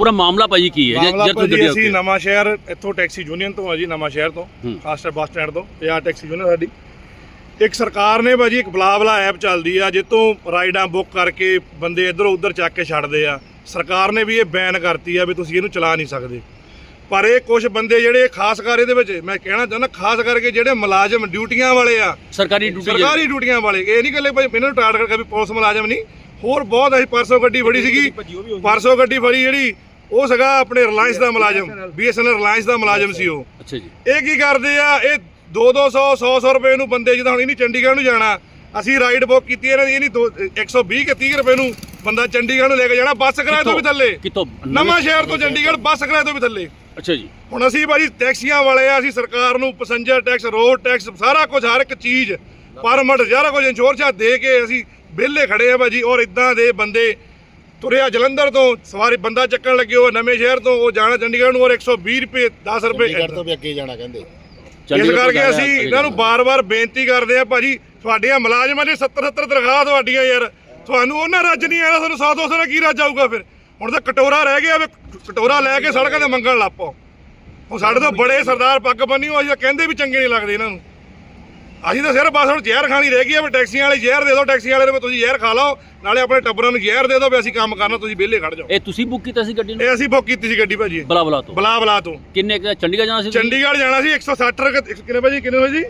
ਪੂਰਾ ਮਾਮਲਾ ਭਾਜੀ ਕੀ ਹੈ? ਜੇ- ਮਾਮਲਾ ਭਾਜੀ ਗੱਡੀ ਅਸੀਂ ਨਵਾਂ ਸ਼ਹਿਰ ਇੱਥੋਂ ਟੈਕਸੀ ਯੂਨੀਅਨ ਤੋਂ ਆ ਜੀ ਨਵਾਂ ਸ਼ਹਿਰ ਤੋਂ। ਖਾਸਟਰ ਬੱਸ ਸਟੈਂਡ ਤੋਂ ਇਹ ਆ ਟੈਕਸੀ ਯੂਨੀਅਨ ਸਾਡੀ। ਇੱਕ ਸਰਕਾਰ ਨੇ ਭਾਜੀ ਇੱਕ ਬਲਾਬਲਾ ਐਪ ਚੱਲਦੀ ਆ ਜਿੱਤੋਂ ਰਾਈਡਾਂ ਬੁੱਕ ਕਰਕੇ ਬੰਦੇ ਇੱਧਰੋਂ ਉੱਧਰ ਚੱਕ ਕੇ ਛੱਡਦੇ ਆ। ਸਰਕਾਰ ਨੇ ਵੀ ਇਹ ਬੈਨ ਕਰਤੀ ਆ ਵੀ ਤੁਸੀਂ ਇਹਨੂੰ ਚਲਾ ਨਹੀਂ ਸਕਦੇ। ਪਰ ਇਹ ਕੁਝ ਬੰਦੇ ਜਿਹੜੇ ਖਾਸ ਕਰ ਇਹਦੇ ਵਿੱਚ ਮੈਂ ਕਹਿਣਾ ਚਾਹੁੰਦਾ ਖਾਸ ਕਰਕੇ ਜਿਹੜੇ ਮੁਲਾਜ਼ਮ ਡਿਊਟੀਆਂ ਵਾਲੇ ਆ। ਸਰਕਾਰੀ ਡਿਊਟੀ ਸਰਕਾਰੀ ਡਿਊਟੀਆਂ ਵਾਲੇ ਇਹ ਨਹੀਂ ਗੱਲੇ ਭਾਈ ਇਹਨਾਂ ਨੂੰ ਟਾਰਗੇਟ ਕਰਕੇ ਵੀ ਪੁਲਿਸ ਮੁਲਾਜ਼ਮ ਨਹੀਂ। ਹੋਰ ਬਹੁਤ ਅਸੀਂ ਪਰਸੋਂ ਗੱਡੀ ਫੜੀ ਸੀਗੀ। ਪਰਸੋਂ ਗੱਡੀ ਫੜੀ ਜਿਹੜੀ ਉਹ ਸੀਗਾ ਆਪਣੇ ਰਿਲਾਇੰਸ ਦਾ ਮੁਲਾਜ਼ਮ ਬੀਐਸਐਨਐਲ ਰਿਲਾਇੰਸ ਦਾ ਮੁਲਾਜ਼ਮ ਸੀ ਉਹ। ਅੱਛਾ ਜੀ। ਇਹ ਕੀ ਕਰਦੇ ਆ? ਇਹ 2 200 100 100 ਰੁਪਏ ਨੂੰ ਬੰਦੇ ਜਿੱਦਾਂ ਹੁਣ ਇਹਨੀ ਚੰਡੀਗੜ੍ਹ ਨੂੰ ਜਾਣਾ ਅਸੀਂ ਰਾਈਡ ਬੁੱਕ ਕੀਤੀ ਇਹਨਾਂ ਦੀ ਇਹਨੀ ਦੋ- 120 ਕਿ 30 ਰੁਪਏ ਨੂੰ ਬੰਦਾ ਚੰਡੀਗੜ੍ਹ ਨੂੰ ਲੈ ਕੇ ਜਾਣਾ ਬੱਸ ਕਿਰਾਏ ਤੋਂ ਵੀ ਥੱਲੇ। ਕਿਤੋਂ ਨਵਾਂ ਸ਼ਹਿਰ ਤੋਂ ਚੰਡੀਗੜ੍ਹ ਬੱਸ ਕਿਰਾਏ ਤੋਂ ਵੀ ਥੱਲੇ। ਅੱਛਾ ਜੀ। ਹੁਣ ਅਸੀਂ ਭਾਜੀ ਟੈਕਸੀਆਂ ਵਾਲੇ ਆ ਅਸੀਂ ਸਰਕਾਰ ਨੂੰ ਪੈਸੇਂਜਰ ਟੈਕਸ ਰੋਡ ਟੈਕਸ ਸਾਰਾ ਕੁਝ ਹਰ ਇੱਕ ਚੀਜ਼ ਪਰਮਿਟ ਸਾਰਾ ਕੁਝ ਇੰਸ਼ੋਰੈਂਸ ਦੇ ਕੇ ਅਸੀਂ ਵਿਹਲੇ ਖੜੇ ਆ ਭਾਜੀ ਔਰ ਇਦਾਂ ਦੇ ਬੰਦੇ ਤੁਰਿਆ ਜਲੰਧਰ ਤੋਂ ਸਵਾਰੀ ਬੰਦਾ ਚੱਕਣ ਲੱਗੇ ਉਹ ਨਵੇਂ ਸ਼ਹਿਰ ਤੋਂ ਉਹ ਜਾਣਾ ਚੰਡੀਗੜ੍ਹ ਨੂੰ ਔਰ 120 ਰੁਪਏ 10 ਰੁਪਏ ਚੰਡੀਗੜ੍ਹ ਤੋਂ ਵੀ ਅੱਗੇ ਜਾਣਾ ਕਹਿੰਦੇ। ਇਸ ਕਰਕੇ ਅਸੀਂ ਇਹਨਾਂ ਨੂੰ ਬਾਰ-ਬਾਰ ਬੇਨਤੀ ਕਰਦੇ ਆ ਭਾਜੀ ਤੁਹਾਡੀਆਂ ਮੁਲਾਜ਼ਮਾਂ ਦੇ 70 70 ਤਨਖਾਹ ਤੁਹਾਡੀਆਂ ਯਾਰ। ਤੁਹਾਨੂੰ ਉਹਨਾਂ ਰੱਜ ਨਹੀਂ ਆਇਆ ਤੁਹਾਨੂੰ 100 200 ਨਾਲ ਕੀ ਰੱਜ ਆਊਗਾ ਫਿਰ? ਹੁਣ ਤਾਂ ਕਟੋਰਾ ਰਹਿ ਗਿਆ ਵੀ ਕਟੋਰਾ ਲੈ ਕੇ ਸੜਕਾਂ ਤੇ ਮੰਗਣ ਲੱਪੋ ਹੁਣ ਸਾਡੇ ਤੋਂ ਬੜੇ ਸਰਦਾਰ ਪੱਗ ਬੰਨੀ ਹੋ ਅਸੀਂ ਤਾਂ ਕਹਿੰਦੇ ਵੀ ਚੰਗੇ ਨਹੀਂ ਲੱਗਦੇ ਇਹਨਾਂ ਨੂੰ। ਅਸੀਂ ਤਾਂ ਸਿਰਫ ਬਸ ਹੁਣ ਜ਼ਹਿਰ ਖਾਣੀ ਰਹਿ ਗਈ ਆ ਵੀ ਟੈਕਸੀਆਂ ਵਾਲੇ ਜ਼ਹਿਰ ਦੇ ਦਿਓ ਟੈਕਸੀ ਵਾਲੇ ਨੂੰ ਤੁਸੀਂ ਜ਼ਹਿਰ ਖਾ ਲਓ ਨਾਲੇ ਆਪਣੇ ਟੱਬਰਾਂ ਨੂੰ ਜ਼ਹਿਰ ਦੇ ਦਿਓ ਵੀ ਅਸੀਂ ਕੰਮ ਕਰਨਾ ਤੁਸੀਂ ਵਿਹਲੇ ਖੜ ਜਾਓ। ਇਹ ਤੁਸੀਂ ਬੁੱਕ ਕੀਤਾ ਸੀ ਗੱਡੀ ਨੂੰ? ਇਹ ਅਸੀਂ ਬੁੱਕ ਕੀਤੀ ਸੀ ਗੱਡੀ ਭਾਜੀ। ਬਲਾ ਬਲਾ ਤੋਂ? ਬਲਾ ਬਲਾ ਤੋਂ। ਕਿੰਨੇ ਕੁ- ਚੰਡੀਗੜ੍ਹ ਜਾਣਾ ਸੀ ਤੁਸੀਂ? ਚੰਡੀਗੜ੍ਹ ਜਾਣਾ ਸੀ 160 ਰੁਪਏ ਕਿੰਨੇ ਭਾਜੀ ਕਿੰਨੇ ਹੋਏ ਜੀ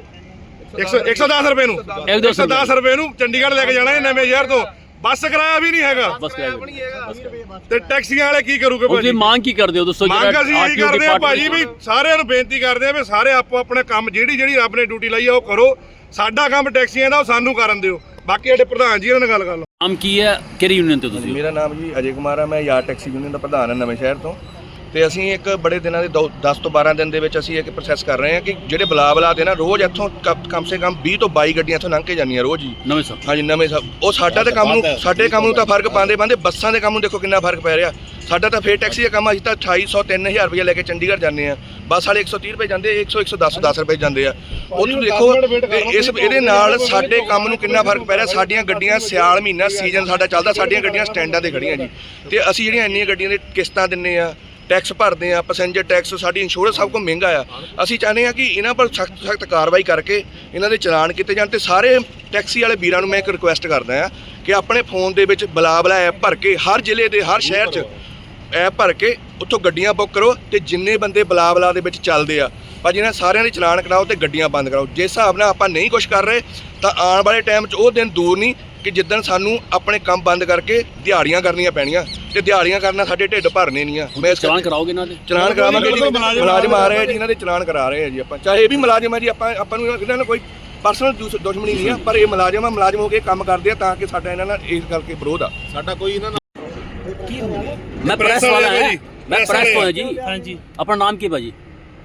100 110 ਰੁਪਏ ਨੂੰ। ਇੱਕ ਦੋ ਸੌ 110 ਰੁਪਏ ਨੂੰ ਚੰਡੀਗੜ੍ਹ ਲੈ ਕੇ ਜਾਣਾ ਹੈ ਨਵੇਂ ਸ਼ਹਿਰ ਤੋਂ। ਬੱਸ ਕਿਰਾਇਆ ਵੀ ਨਹੀਂ ਹੈਗਾ। ਬਸ ਕਰਾਇਆ ਤੇ ਟੈਕਸੀਆਂ ਵਾਲੇ ਕੀ ਕਰੂਗੇ ਉਹ ਤੁਸੀਂ ਭਾਜੀ? ਮੰਗ ਕੀ ਕਰਦੇ ਹੋ? ਦੱਸੋ ਮੰਗ ਅਸੀਂ ਇਹ RTO ਕਰਦੇ ਆ ਭਾਜੀ ਵੀ ਸਾਰਿਆਂ ਨੂੰ ਬੇਨਤੀ ਕਰਦੇ ਆ ਵੀ ਸਾਰੇ ਆਪੋ ਆਪਣੇ ਕੰਮ ਜਿਹੜੀ ਜਿਹੜੀ ਰੱਬ ਨੇ ਡਿਊਟੀ ਲਾਈ ਆ ਉਹ ਕਰੋ। ਸਾਡਾ ਕੰਮ ਟੈਕਸੀਆਂ ਦਾ ਉਹ ਸਾਨੂੰ ਕਰਨ ਦਿਓ। ਬਾਕੀ ਸਾਡੇ ਪ੍ਰਧਾਨ ਜੀ ਇਹਨਾਂ ਨਾਲ ਗੱਲ ਕਰ ਲਓ। ਨਾਮ ਕੀ ਹੈ? ਕਿਹੜੀ ਯੂਨੀਅਨ ਤੋਂ ਤੁਸੀਂ ਮੇਰਾ ਨਾਮ ਜੀ ਅਜੇ ਕੁਮਾਰ ਹੈ ਮੈਂ ਯਾਰ ਟੈਕਸੀ ਯੂਨੀਅਨ ਦਾ ਪ੍ਰਧਾਨ ਹਾਂ ਨਵੇਂ ਸ਼ਹਿਰ ਤੋਂ। ਤੇ ਅਸੀਂ ਇੱਕ ਬੜੇ ਦਿਨਾਂ ਦੇ 10 ਤੋਂ 12 ਦਿਨ ਦੇ ਵਿੱਚ ਅਸੀਂ ਇੱਕ ਪ੍ਰੋਸੈਸ ਕਰ ਰਹੇ ਹਾਂ ਕਿ ਜਿਹੜੇ ਬਲਾ ਬਲਾ ਦੇ ਨਾ ਰੋਜ਼ ਇੱਥੋਂ ਕਮ ਸੇ ਕਮ 20 ਤੋਂ 22 ਗੱਡੀਆਂ ਇੱਥੋਂ ਲੰਘ ਕੇ ਜਾਂਦੀਆਂ ਰੋਜ਼ ਹੀ। ਨਵੇਂ ਸਰ ਹਾਂਜੀ ਨਵੇਂ ਸਭ ਉਹ ਸਾਡਾ ਤੇ ਕੰਮ ਨੂੰ ਸਾਡੇ ਕੰਮ ਨੂੰ ਤਾਂ ਫ਼ਰਕ ਪਾਉਂਦੇ ਪਾਉਂਦੇ ਬੱਸਾਂ ਦੇ ਕੰਮ ਨੂੰ ਦੇਖੋ ਕਿੰਨਾ ਫ਼ਰਕ ਪੈ ਰਿਹਾ। ਸਾਡਾ ਤਾਂ ਫੇਰ ਟੈਕਸੀ ਦਾ ਕੰਮ ਅਸੀਂ ਤਾਂ 2800 3000 ਰੁਪਏ ਲੈ ਕੇ ਚੰਡੀਗੜ੍ਹ ਜਾਂਦੇ ਆ ਬੱਸ ਵਾਲੇ 130 ਰੁਪਏ ਜਾਂਦੇ 100 110 10 ਰੁਪਏ ਜਾਂਦੇ ਆ। ਉਹਨੂੰ ਦੇਖੋ ਤੇ ਇਸ ਇਹਦੇ ਨਾਲ ਸਾਡੇ ਕੰਮ ਨੂੰ ਕਿੰਨਾ ਫ਼ਰਕ ਪੈ ਰਿਹਾ ਸਾਡੀਆਂ ਗੱਡੀਆਂ ਸਿਆਲ ਮਹੀਨਾ ਸੀਜ਼ਨ ਸਾਡਾ ਚੱਲਦਾ ਸਾਡੀਆਂ ਗੱਡੀਆਂ ਸਟੈਂਡਾਂ ਤੇ ਖੜੀਆਂ ਜੀ। ਤੇ ਅਸੀਂ ਜਿਹੜੀਆਂ ਇੰਨੀਆਂ ਗੱਡੀਆਂ ਦੇ ਕਿਸ਼ਤਾਂ ਦਿੰਨੇ ਆ ਟੈਕਸ ਭਰਦੇ ਆ ਪੈਸੇਂਜਰ ਟੈਕਸ ਸਾਡੀ ਇੰਸ਼ੋਰੈਂਸ ਸਭ ਕੁਝ ਮਹਿੰਗਾ ਆ। ਅਸੀਂ ਚਾਹੁੰਦੇ ਆ ਕਿ ਇਹਨਾਂ ਪਰ ਸਖਤ ਸਖਤ ਕਾਰਵਾਈ ਕਰਕੇ ਇਹਨਾਂ ਦੇ ਚਲਾਨ ਕੀਤੇ ਜਾਣ ਤੇ ਸਾਰੇ ਟੈਕਸੀ ਵਾਲੇ ਵੀਰਾਂ ਨੂੰ ਮੈਂ ਇੱਕ ਰਿਕੁਐਸਟ ਕਰਦਾ ਆ ਕਿ ਆਪਣੇ ਫੋਨ ਦੇ ਵਿੱਚ ਬਲਾ ਬਲਾ ਐਪ ਭਰ ਕੇ ਹਰ ਜ਼ਿਲ੍ਹੇ ਦੇ, ਹਰ ਸ਼ਹਿਰ 'ਚ ਐਪ ਭਰ ਕੇ ਉੱਥੋਂ ਗੱਡੀਆਂ ਬੁੱਕ ਕਰੋ ਤੇ ਜਿੰਨੇ ਬੰਦੇ ਬਲਾ ਬਲਾ ਦੇ ਵਿੱਚ ਚੱਲਦੇ ਆ, ਭਾਜੀ ਇਹਨਾਂ ਸਾਰਿਆਂ ਦੇ ਚਲਾਨ ਕਰਾਓ ਤੇ ਗੱਡੀਆਂ ਬੰਦ ਕਰਾਓ। ਜਿਸ ਹਿਸਾਬ ਨਾਲ ਆਪਾਂ ਨਹੀਂ ਕੁਝ ਕਰ ਰਹੇ, ਤਾਂ ਆਉਣ ਵਾਲੇ ਟਾਈਮ 'ਚ ਉਹ ਦਿਨ ਦੂਰ ਨਹੀਂ ਕਿ ਜਿੱਦਣ ਸਾਨੂੰ ਆਪਣੇ ਕੰਮ ਬੰਦ ਕਰਕੇ ਦਿਹਾੜੀਆਂ ਕਰਨੀਆਂ ਪੈਣੀਆਂ। ਤੇ ਦਿਹਾੜੀਆਂ ਕਰਨਾ ਸਾਡੇ ਢਿੱਡ ਭਰਨੇ ਨਹੀਂ ਆ। ਮੈਂ ਇਸ ਚਲਾਨ ਕਰਕੇ- ਕਰਾਓਗੇ ਇਹਨਾਂ ਦੇ? ਚਲਾਨ ਕਰਾਵਾਂਗੇ ਜੀ। ਮੁਲਾਜ਼ਮ ਆ ਰਹੇ ਆ ਜੀ ਇਹਨਾਂ ਦੇ ਚਲਾਨ ਕਰਾ ਰਹੇ ਆ ਜੀ ਆਪਾਂ। ਚਾਹੇ ਇਹ ਵੀ ਮੁਲਾਜ਼ਮ ਆ ਜੀ ਆਪਾਂ ਆਪਾਂ ਨੂੰ ਇਹਨਾਂ ਨਾਲ ਕੋਈ ਪਰਸਨਲ ਦੁਸ਼ਮਣੀ ਨਹੀਂ ਆ ਪਰ ਇਹ ਮੁਲਾਜ਼ਮ ਆ ਮੁਲਾਜ਼ਮ ਹੋ ਕੇ ਕੰਮ ਕਰਦੇ ਆ ਤਾਂ ਕਿ ਸਾਡਾ ਇਹਨਾਂ ਨਾਲ ਇਸ ਗੱਲ ਕੇ ਵਿਰੋਧ ਆ। ਸਾਡਾ ਕੋਈ ਇਹਨਾਂ ਮੈਂ ਪ੍ਰੈਸ ਵਾਲਾ ਹਾਂ। ਮੈਂ ਪ੍ਰੈਸ ਹਾਂ ਜੀ। ਹਾਂਜੀ। ਆਪਣਾ ਨਾਮ ਕੀ ਭਾਜੀ?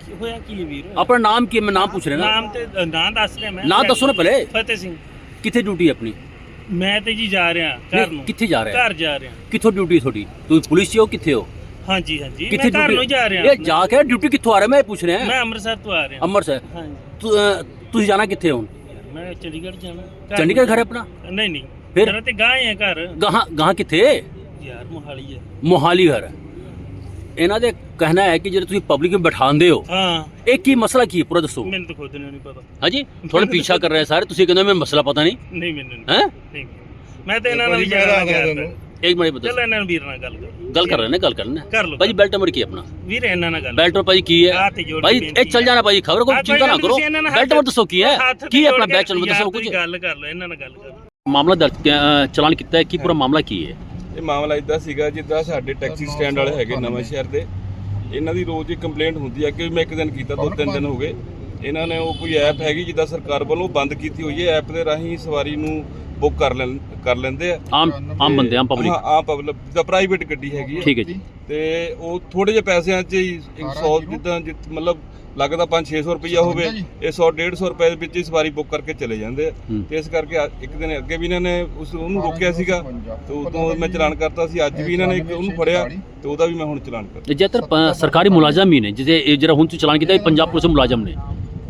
ਕੀ ਹੋਇਆ ਕੀ ਵੀਰ? ਆਪਣਾ ਨਾਮ ਕੀ? ਮੈਂ ਨਾਮ ਪੁੱਛ ਰਿਹਾ ਨਾ। ਨਾਮ ਤੇ ਨਾਂ ਦੱਸ ਰਿਹਾ ਮੈਂ। ਨਾਂ ਦੱਸੋ ਨਾ ਪਹਿਲੇ। ਫਤਿਹ ਸਿੰਘ। ਕਿੱਥੇ ਡਿਊਟੀ ਆਪਣੀ? ਮੈਂ ਤੇ ਜੀ ਜਾ ਰਿਹਾ ਘਰ ਨਹੀਂ, ਨੂੰ। ਕਿੱਥੇ ਜਾ ਰਿਹਾ? ਘਰ ਜਾ ਰਿਹਾ। ਕਿੱਥੋਂ ਡਿਊਟੀ ਤੁਹਾਡੀ? ਤੁਸੀਂ ਪੁਲਿਸ 'ਚ ਹੋ ਕਿੱਥੇ ਹੋ? ਹਾਂਜੀ ਹਾਂਜੀ। ਮੈਂ ਘਰ ਨੂੰ ਜਾ ਰਿਹਾ। ਇਹ ਜਾ ਕੇ ਡਿਊਟੀ ਕਿੱਥੋਂ ਆ ਰਿਹਾ? ਮੈਂ ਇਹ ਪੁੱਛ ਰਿਹਾ। ਮੈਂ ਅੰਮ੍ਰਿਤਸਰ ਤੋਂ ਆ ਰਿਹਾ। ਅੰਮ੍ਰਿਤਸਰ? ਹਾਂਜੀ। ਤੁ- ਅਹ, ਤੁਸੀਂ ਜਾਣਾ ਕਿੱਥੇ ਹੋ ਮੈਂ ਚੰਡੀਗੜ੍ਹ ਜਾਣਾ। ਘਰ ਚੰਡੀਗੜ੍ਹ ਘਰ ਹੈ ਆਪਣਾ? ਨਹੀਂ ਨਹੀਂ। ਫਿਰ? ਮੇਰਾ ਤੇ ਗਾਂ ਹੈ ਘਰ। ਗਾਹਾਂ ਗਾਹਾਂ ਕਿੱਥੇ? ਯਾਰ ਮੋਹਾਲੀ ਹੈ ਮੋਹਾਲੀ ਘਰ। ਹੈ। ਇਹਨਾਂ ਦੇ ਕਹਿਣਾ ਹੈ ਕਿ ਜਿਹੜੇ ਤੁਸੀਂ ਪਬਲਿਕ ਨੂੰ ਬਿਠਾਉਂਦੇ ਹੋ ਹਾਂ। ਇਹ ਕੀ ਮਸਲਾ ਕੀ ਹੈ? ਪੂਰਾ ਦੱਸੋ। ਮੈਨੂੰ ਤਾਂ ਖੁਦ ਨੂੰ ਨਹੀਂ ਪਤਾ। ਹਾਂਜੀ? ਥੋੜਾ ਪਿੱਛਾ ਕਰ ਰਹੇ ਸਾਰੇ ਤੁਸੀਂ ਕਹਿੰਦੇ ਮੈਂ ਮਸਲਾ ਪਤਾ ਨਹੀਂ। ਨਹੀਂ ਮੈਨੂੰ ਨਹੀਂ ਹੈ? ਮੈਂ ਤੇ ਇਹਨਾਂ ਨਾਲ ਜਾਣਾ ਦੱਸ ਕਰਦਾ ਦਿੰਦਾ। ਇੱਕ ਮਿੰਟ ਚੱਲ ਬਤਾ ਇਹਨਾਂ ਨੂੰ ਵੀਰ ਨਾਲ ਗੱਲ ਕਰ। ਗੱਲ ਕਰ ਰਹੇ ਨੇ ਗੱਲ ਕਰ ਰਹੇ ਨੇ ਕਰ ਲਓ। ਭਾਜੀ ਬੈਲਟ ਨੰਬਰ ਕੀ ਹੈ ਆਪਣਾ? ਵੀਰ ਇਹਨਾਂ ਨਾਲ ਗੱਲ ਬੈਲਟ ਨੰਬਰ ਭਾਜੀ ਕੀ ਹੈ? ਭਾਈ ਇਹ ਚੱਲ ਜਾਣਾ ਭਾਜੀ ਖਬਰ ਕੋਈ ਚਿੰਤਾ ਨਾ ਕਰੋ। ਨਾਲ ਬੈਲਟ ਨੰਬਰ ਦੱਸੋ ਕੀ ਹੈ? ਕੀ ਹੈ ਆਪਣਾ ਬੈਲਟ ਨੰਬਰ ਦੱਸੋ ਕੁਝ ਗੱਲ ਕਰ ਲਓ ਇਹਨਾਂ ਨਾਲ ਗੱਲ ਕਰ ਮਾਮਲਾ ਦਰਜ ਚਲਾਨ ਕੀਤਾ ਹੈ ਕੀ ਪੂਰਾ ਮਾਮਲਾ ਕੀ ਹੈ? ਇਹ ਮਾਮਲਾ ਇਦਾਂ ਸੀਗਾ ਜਿੱਦਾਂ ਸਾਡੇ ਟੈਕਸੀ ਸਟੈਂਡ ਵਾਲੇ ਹੈਗੇ ਨਵਾਂ ਸ਼ਹਿਰ ਦੇ। ਇਹਨਾਂ ਦੀ ਰੋਜ਼ ਹੀ ਕੰਪਲੇਂਟ ਹੁੰਦੀ ਹੈ ਕਿ ਮੈਂ ਇੱਕ ਦਿਨ ਕੀਤਾ ਦੋ ਤਿੰਨ ਦਿਨ ਹੋ ਗਏ। ਇਹਨਾਂ ਨੇ ਉਹ ਕੋਈ ਐਪ ਹੈਗੀ ਜਿੱਦਾਂ ਸਰਕਾਰ ਵੱਲੋਂ ਬੰਦ ਕੀਤੀ ਹੋਈ ਹੈ ਐਪ ਦੇ ਰਾਹੀਂ ਸਵਾਰੀ ਨੂੰ ਬੁੱਕ ਕਰ ਲੈਣ ਕਰ ਲੈਂਦੇ ਆ। ਆਮ ਆਮ ਬੰਦੇ ਆਮ ਪਬਲਿਕ ਹਾਂ ਆਮ ਪਬਲਿਕ ਜਿੱਦਾਂ ਪ੍ਰਾਈਵੇਟ ਗੱਡੀ ਹੈਗੀ ਹੈ ਠੀਕ ਹੈ ਜੀ। ਤੇ ਉਹ ਥੋੜੇ ਜਿਹੇ ਪੈਸਿਆਂ 'ਚ ਹੀ 100 ਜਿੱਦਾਂ ਜਿੱਤ- ਮਤਲਬ ਲੱਗਦਾ 5-600 ਰੁਪਈਆ ਹੋਵੇ ਇਹ 100-150 ਰੁਪਏ ਦੇ ਵਿੱਚ ਹੀ ਸਵਾਰੀ ਬੁੱਕ ਕਰਕੇ ਚਲੇ ਜਾਂਦੇ ਆ। ਹੂੰ। ਤੇ ਇਸ ਕਰਕੇ ਅੱਜ- ਇੱਕ ਦਿਨ ਅੱਗੇ ਵੀ ਇਹਨਾਂ ਨੇ ਉਸ ਉਹਨੂੰ ਰੋਕਿਆ ਸੀਗਾ। ਤੇ ਉਦੋਂ ਮੈਂ ਚਲਾਨ ਕਰਤਾ ਸੀ ਅੱਜ ਵੀ ਇਹਨਾਂ ਨੇ ਇੱਕ ਉਹਨੂੰ ਫੜਿਆ ਤੇ ਉਹਦਾ ਵੀ ਮੈਂ ਹੁਣ ਚਲਾਨ ਕਰਤਾ। ਜੇਤਰ ਸਰਕਾਰੀ ਮੁਲਾਜ਼ਮ ਹੀ ਨੇ ਜਿਹਦੇ ਇਹ ਜਿਹੜਾ ਹੁਣ ਤੁਸੀਂ ਚਲਾਨ ਕੀਤਾ ਇਹ ਪੰਜਾਬ ਪੁਲਿਸ ਦੇ ਮੁਲਾਜ਼ਮ ਨੇ।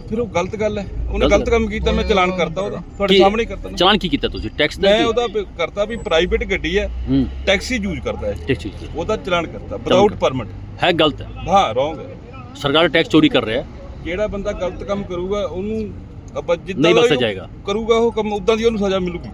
ਫਿਰ ਉਹ ਗਲਤ ਗੱਲ ਹੈ ਉਹਨੇ ਗਲਤ ਕੰਮ ਕੀਤਾ ਮੈਂ ਚਲਾਨ ਕਰਤਾ ਉਹਦਾ ਤੁਹਾਡੇ ਸਾਹਮਣੇ ਕਰਤਾ ਨਾ। ਚਲਾਨ ਕੀ ਕੀਤਾ ਤੁਸੀਂ ਟੈਕਸ ਦਾ ਮੈਂ ਕੀ? ਉਹਦਾ ਪ- ਕਰਤਾ ਵੀ ਪ੍ਰਾਈਵੇਟ ਗੱਡੀ ਹੈ ਹੂੰ ਟੈਕਸੀ ਯੂਜ਼ ਕਰਦਾ ਹੈ ਠੀਕ ਠੀਕ ਠੀਕ। ਉਹਦਾ ਚਲਾਨ ਕਰਤਾ ਵਿਦਆਊਟ। ਪਰਮਿਟ ਹੈ ਗਲਤ ਹੈ ਹਾਂ ਰੋਂਗ ਹੈ ਸਰਕਾਰ ਟੈਕਸ ਚੋਰੀ ਕਰ ਰਿਹਾ ਹੈ ਜਿਹੜਾ ਬੰਦਾ ਗਲਤ ਕੰਮ ਕਰੂਗਾ ਉਹਨੂੰ ਆਪਾਂ ਜਿੱਦਾਂ ਨਹੀਂ ਦਾ ਬਖਸ਼ਿਆ ਉਹ ਜਾਏਗਾ। ਕਰੂਗਾ ਉਹ ਕੰਮ ਉਦਾਂ ਦੀ ਉਹਨੂੰ ਸਜ਼ਾ ਮਿਲੂਗੀ